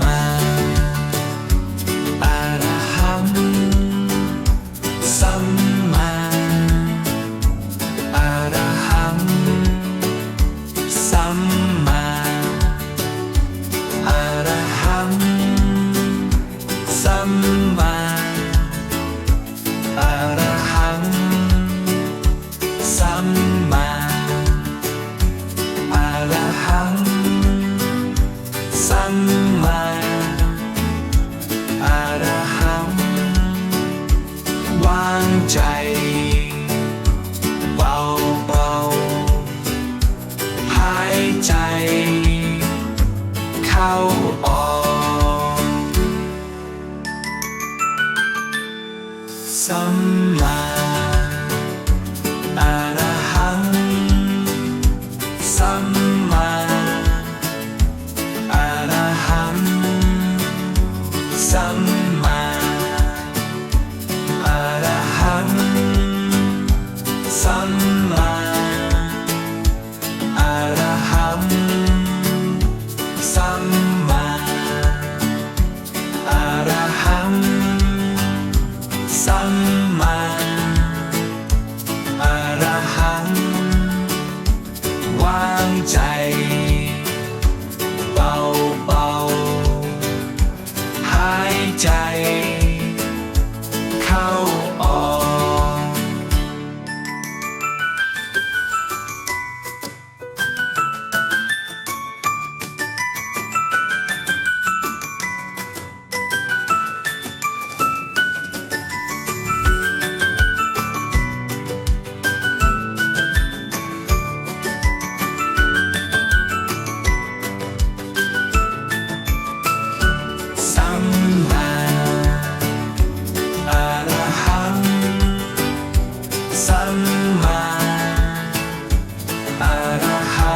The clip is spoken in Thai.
มาอะระหังสัมมาอะระหังสัมมาอะระหังสัมมา ใจ เบาเบาๆหายใจ เข้าออกสัมมา สัมมาอะระหังสัมมาอะระหังสัมมาอะระหังวางใจเบาเบาหายใจ